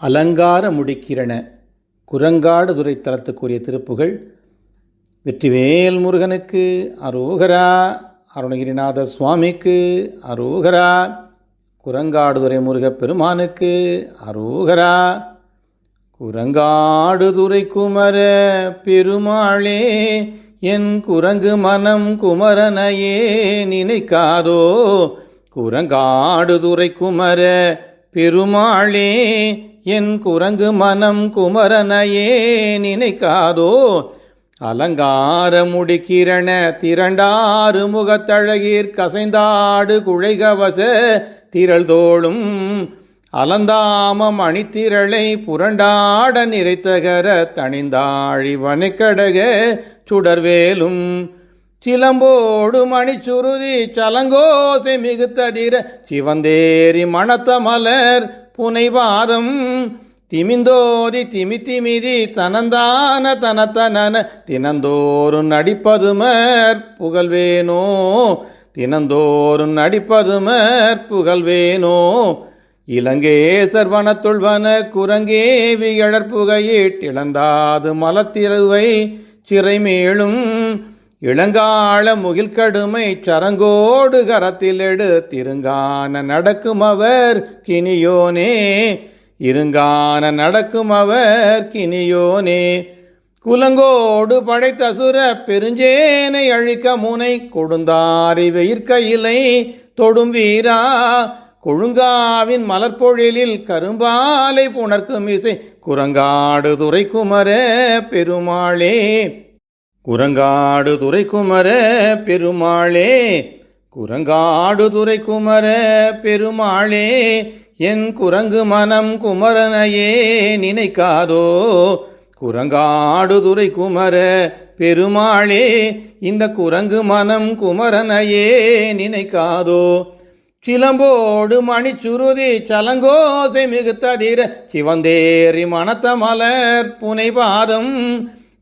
அலங்கார முடிக்கிறன குரங்காடு துறை தலத்துக்குரிய திருப்புகள் வெற்றிவேல் முருகனுக்கு அரோகரா அருணகிரிநாத சுவாமிக்கு அரோகரா குரங்காடுதுறை முருகப் பெருமானுக்கு அரோகரா. குரங்காடுதுரை குமர பெருமாளே என் குரங்கு மனம் குமரனையே நினைக்காதோ? குரங்காடுதுரை குமர பெருமாளே என் குரங்கு மனம் குமரனையே நினைக்காதோ? அலங்கார முடிக்கிரண திரண்டாறு முகத்தழகீர் கசைந்தாடு குழைகவச திரள்தோளும் அலந்தாமம் அணித்திரளை புரண்டாட நிறைத்தகர தணிந்தாழி வனைக்கடக சுடர்வேலும். சிலம்போடு மணிச்சுருதி சலங்கோசை மிகுத்ததிர சிவந்தேரி மணத்தமலர் புனைவாதம். திமிந்தோதி திமி திமிதி தனந்தான தனத்தனன தினந்தோறும் நடிப்பதுமர் புகழ்வேனோ. தினந்தோறும் நடிப்பதுமர் புகழ்வேனோ. இலங்கேசர் சர்வனத்துள்வன குரங்கே வியழற்புகையிட்டிழந்தாது மலத்திருவை சிறைமேளும் இளங்கால முகில் கடுமை சரங்கோடு கரத்திலெடு திருங்கான நடக்கும் அவர் கினியோனே. இருங்கான நடக்கும் அவர் கினியோனே. குலங்கோடு படைத்தசுர பெருஞ்சேனை அழிக்க முனை கொடுந்தாரி வெயிற்கையிலை தொடும் வீரா. கொழுங்காவின் மலர்பொழிலில் கரும்பாலை புணர்க்கும் இசை. குரங்காடு துறைக்குமர குமர பெருமாளே. குரங்காடு துறை குமர பெருமாளே. குரங்காடு துறைக்குமர குமர பெருமாளே. என் குரங்கு மனம் குமரனையே நினைக்காதோ. குரங்காடு துறைக்குமர குமர பெருமாளே. இந்த குரங்கு மனம் குமரனையே நினைக்காதோ. சிலம்போடு மணிச்சுருதி சலங்கோசை மிகுத்ததிர சிவந்தேரி மணத்த மலர் புனைபாதம்.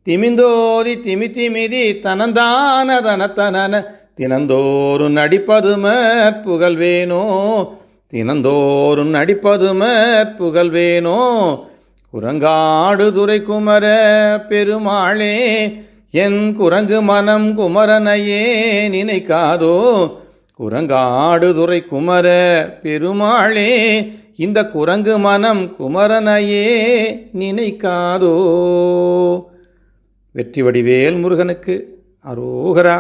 திமிந்தோதி திமி திமிதி தனந்தான தனத்தனன. தினந்தோறும் நடிப்பதுமர் புகழ்வேனோ? தினந்தோறும் நடிப்பதுமர் புகழ்வேனோ? குரங்காடு துரை குமர பெருமாளே என் குரங்கு மனம் குமரனையே நினைக்காதோ? குரங்காடுதுறை குமர பெருமாளே இந்த குரங்கு மனம் குமரனையே நினைக்காதோ. வெற்றி வடிவேல் முருகனுக்கு அரோகரா.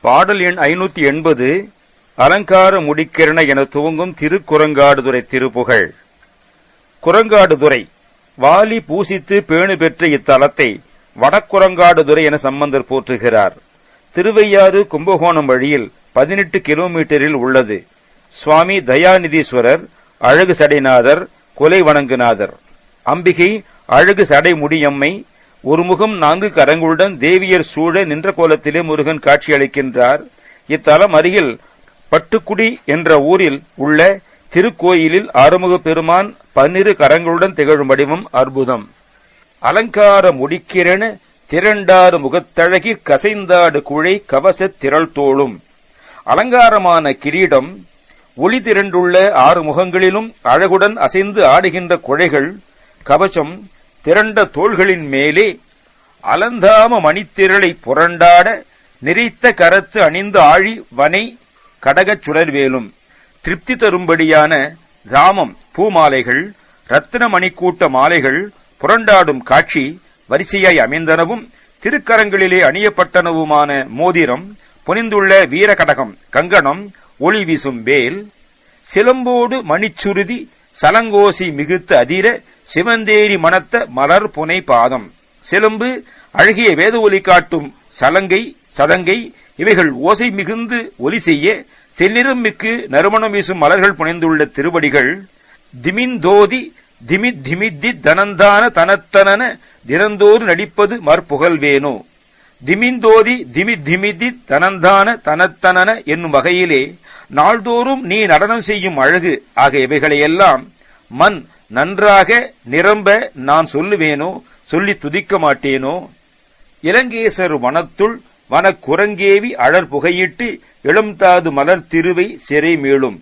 பாடல் எண் ஐநூத்தி எண்பது அலங்கார முடிக்கிரண என துவங்கும் திருக்குரங்காடுதுறை திருப்புகழ். குரங்காடுதுறை வாலி பூசித்து பேணு பெற்ற இத்தலத்தை வடக்குரங்காடுதுறை என சம்பந்தர் போற்றுகிறார். திருவையாறு கும்பகோணம் வழியில் பதினெட்டு கிலோமீட்டரில் உள்ளது. சுவாமி தயாநிதீஸ்வரர் அழகு சடைநாதர் கொலை வணங்குநாதர். அம்பிகை அழகு சடை முடியம்மை ஒரு முகம் நான்கு கரங்களுடன் தேவியர் சூழ நின்ற கோலத்திலே முருகன் காட்சியளிக்கின்றார். இத்தலம் அருகில் பட்டுக்குடி என்ற ஊரில் உள்ள திருக்கோயிலில் ஆறுமுக பெருமான் பன்னிரு கரங்களுடன் திகழும் வடிவம் அற்புதம். அலங்கார முடிக்கிறென திரண்டாறு முகத்தழகி கசைந்தாடு குழை கவசத் திரள் தோளும். அலங்காரமான கிரீடம் ஒளி திரண்டுள்ள ஆறு முகங்களிலும் அழகுடன் அசைந்து ஆடுகின்ற குழைகள் கவசம் திரண்ட தோள்களின் மேலே அலந்தாம மணித்திரளை புரண்டாட நிறைத்த கரத்து அணிந்து ஆழி வனை கடகச் சுடர்வேலும் திருப்தி தரும்படியான ராமம் பூமாலைகள் ரத்தின மணிக்கூட்ட மாலைகள் புரண்டாடும் காட்சி வரிசையாய் அமைந்தனவும் திருக்கரங்களிலே அணியப்பட்டனவுமான மோதிரம் புனிந்துள்ள வீரகடகம் கங்கணம் ஒளி வீசும் வேல் சிலம்போடு மணிச்சுருதி சலங்கோசி மிகுத்து அதிர சிவந்தேரி மணத்த மலர் புனை பாதம். சிலம்பு அழகிய வேத ஒலி காட்டும் சலங்கை சதங்கை இவைகள் ஓசை மிகுந்து ஒலி செய்ய செந்நிறம் மிக்கு நறுமணம் வீசும் மலர்கள் புனைந்துள்ள திருவடிகள் திமிந்தோதி திமி திமித்தி தனந்தான தனத்தனன தினந்தோறு நடிப்பது மற்புகழ்வேனோ திமிந்தோதி திமி திமிதி தனந்தான தனத்தனன என்னும் வகையிலே நாள்தோறும் நீ நடனம் செய்யும் அழகு ஆகிய இவைகளையெல்லாம் மண் நன்றாக நிரம்ப நான் சொல்லுவேனோ சொல்லி துதிக்க மாட்டேனோ? இலங்கேசர் வனத்துள் வனக்குரங்கேவி அழற் புகையிட்டு இளம்தாது மலர் திருவை சிறை மீளும்.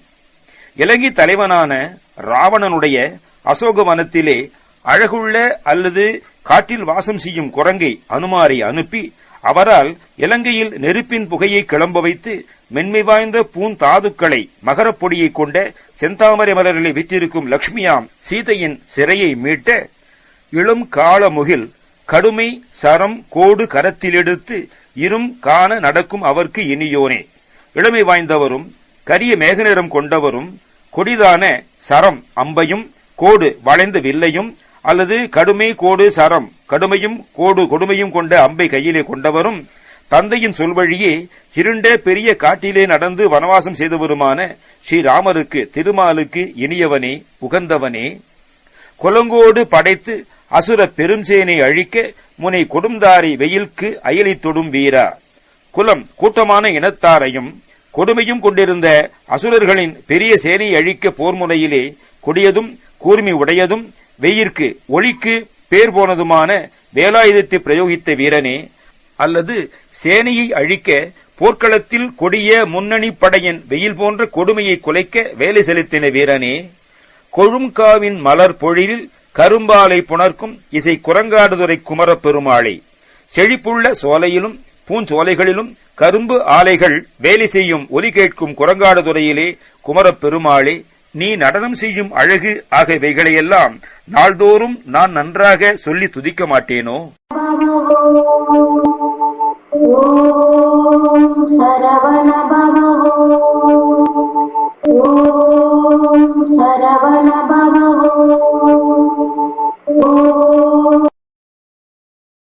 இலங்கை தலைவனான ராவணனுடைய அசோகவனத்திலே அழகுள்ள அல்லது காட்டில் வாசம் செய்யும் குரங்கை அனுமாரை அனுப்பி அவரால் இலங்கையில் நெருப்பின் புகையை கிளம்ப வைத்து மென்மை வாய்ந்த பூந்தாதுக்களை மகரப்பொடியை கொண்ட செந்தாமரை மலர்களை விற்றிருக்கும் லக்ஷ்மியாம் சீதையின் சிறையை மீட்ட இளம் காலமுகில் கடுமை சரம் கோடு கரத்திலெடுத்து இரும் காண நடக்கும் அவர்க்கு இனியோனே. இளமை வாய்ந்தவரும் கரிய மேகநிறம் கொண்டவரும் கொடிதான சரம் அம்பையும் கோடு வளைந்த வில்லையும் அல்லது கடுமை கோடு சரம் கடுமையும் கோடு கொடுமையும் கொண்ட அம்பை கையிலே கொண்டவரும் தந்தையின் சொல்வழியே இருண்ட பெரிய காட்டிலே நடந்து வனவாசம் செய்தவருமான ஸ்ரீராமருக்கு திருமாலுக்கு இனியவனே உகந்தவனே. குலங்கோடு படைத்து அசுர பெருஞ்சேனை அழிக்க முனை கொடுந்தாரி வெயில்க்கு அயலி தொடும் வீரா. குலம் கூட்டமான இனத்தாரையும் கொடுமையும் கொண்டிருந்த அசுரர்களின் பெரிய சேனை அழிக்க போர் முனையிலே கொடியதும் கூர்மி உடையதும் வெயிற்கு ஒளிக்கு பேர் போனதுமான வேலாயுதத்தை பிரயோகித்த வீரனே அல்லது சேனையை அழிக்க போர்க்களத்தில் கொடிய முன்னணி படையின் வெயில் போன்ற கொடுமையை குலைக்க வேலை செலுத்தின வீரனே கொழும்காவின் மலர் பொழிலில் கரும்பாலை புணர்க்கும் இசை குரங்காடுதுறை குமரப் பெருமாளை செழிப்புள்ள சோலையிலும் பூஞ்சோலைகளிலும் கரும்பு ஆலைகள் வேலை செய்யும் ஒலி கேட்கும் குரங்காடுதுறையிலே குமரப் பெருமாளே நீ நடனம் செய்யும் அழகு ஆகியவைகளையெல்லாம் நாள்தோறும் நான் நன்றாக சொல்லி துதிக்க மாட்டேனோ? சரவணபா